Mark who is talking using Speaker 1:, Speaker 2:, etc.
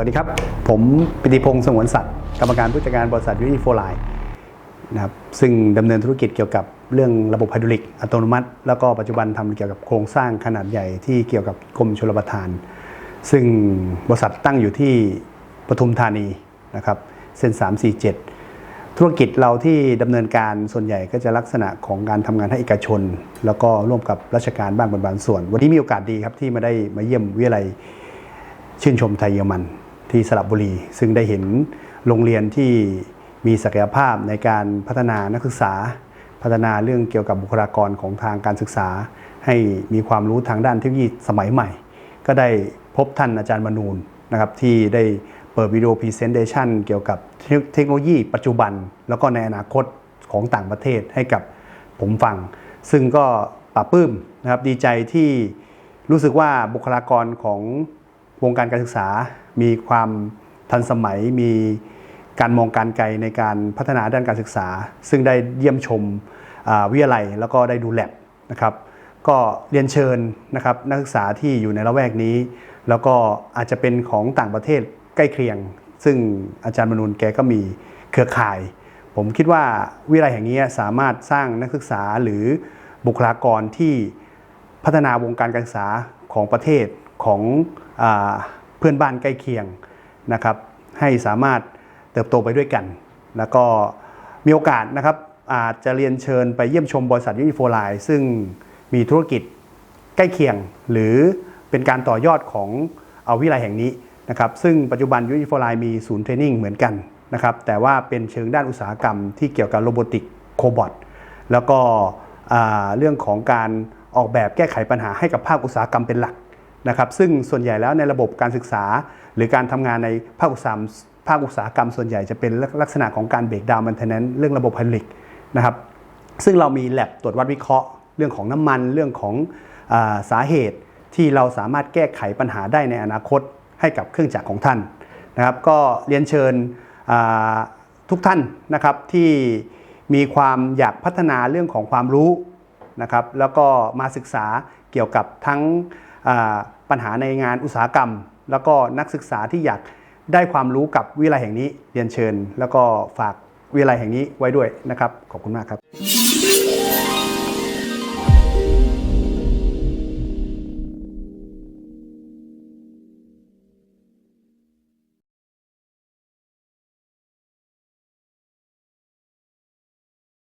Speaker 1: วัสดีครับ ผมปิติพงศ์สงวนสัตว์กรรมการผู้จัดการบริษัทยูนิโฟไลน์นะครับซึ่งดำเนินธุรกิจเกี่ยวกับเรื่องระบบไฮดรอลิกอัตโนมัติ แล้วก็ปัจจุบันทำเกี่ยวกับโครงสร้างขนาดใหญ่ที่เกี่ยวกับกรมชลประทาน ซึ่งบริษัทตั้งอยู่ที่ปทุมธานีนะครับเส้น 347 ธุรกิจเราที่ดำเนินการส่วนใหญ่ก็จะลักษณะของการทำงานให้เอกชน แล้วก็ร่วมกับราชการบ้างเป็นบางส่วน วันนี้มีโอกาสดีครับที่มาได้มาเยี่ยมวิทยาลัยชื่นชมไทยเยอรมัน ที่สระบุรี ซึ่งได้เห็นโรงเรียนที่มีศักยภาพในการพัฒนานักศึกษา พัฒนาเรื่องเกี่ยวกับบุคลากรของทางการศึกษา ให้มีความรู้ทางด้านเทคโนโลยีสมัยใหม่ ก็ได้พบท่านอาจารย์มนูนนะครับที่ได้เปิดวิดีโอพรีเซนเ t ชันเกี่ยวกับเทคโนโลยีปัจจุบัน แล้วก็ในอนาคตของต่างประเทศให้กับผมฟัง ซึ่งก็ปลาบปื้มนะครับดีใจที่รู้สึกว่าบุคลากรของ วงการการศึกษา มีความทันสมัย มีการมองการไกลในการพัฒนาด้านการศึกษา ซึ่งได้เยี่ยมชมวิทยาลัยแล้วก็ได้ดูแลบนะครับ ก็เรียนเชิญนะครับนักศึกษาที่อยู่ในละแวกนี้ แล้วก็อาจจะเป็นของต่างประเทศใกล้เคียง ซึ่งอาจารย์มนูนแกก็มีเครือข่าย ผมคิดว่าวิทยาลัยแห่งนี้สามารถสร้างนักศึกษาหรือบุคลากรที่พัฒนาวงการการศึกษาของประเทศ ของอเพื่อนบ้านใกล้เคียงนะครับ ให้สามารถเติบโตไปด้วยกัน แล้วก็มีโอกาสนะครับอาจจะเรียนเชิญไปเยี่ยมชมบริษัทยูนิโฟไลน์ซึ่งมีธุรกิจใกล้เคียง หรือเป็นการต่อยอดของเอาวิทยาลัยแห่งนี้นะครับซึ่งปัจจุบันยูนิโฟไลน์มีศูนย์เทรนนิ่งเหมือนกันนะครับแต่ว่าเป็นเชิงด้านอุตสาหกรรมที่เกี่ยวกับโรบอติกโคบอทแล้วก็เรื่องของการออกแบบแก้ไขปัญหาให้กับภาคอุตสาหกรรมเป็นหลัก นะครับซึ่งส่วนใหญ่แล้วในระบบการศึกษา หรือการทำงานในภาคอุตสาหกรรมภาคอุตสาหกรรมส่วนใหญ่จะเป็นลักษณะของการเบรกดาวน์มันเทนแนนเรื่องระบบไฮดรอลิกนะครับซึ่งเรามี l a b ตรวจวัดวิเคราะห์ เรื่องของน้ำมันเรื่องของอสาเหตุที่เราสามารถแก้ไขปัญหาได้ในอนาคตให้กับเครื่องจักรของท่านนะครับ ก็เรียนเชิญทุกท่านนะครับที่มีความอยากพัฒนาเรื่องของความรู้นะครับ แล้วก็มาศึกษาเกี่ยวกับทั้ง ปัญหาในงานอุตสาหกรรม แล้วก็นักศึกษาที่อยากได้ความรู้กับวิทยาลัยแห่งนี้เรียนเชิญ แล้วก็ฝากวิทยาลัยแห่งนี้ไว้ด้วยนะครับ ขอบคุณมากครับ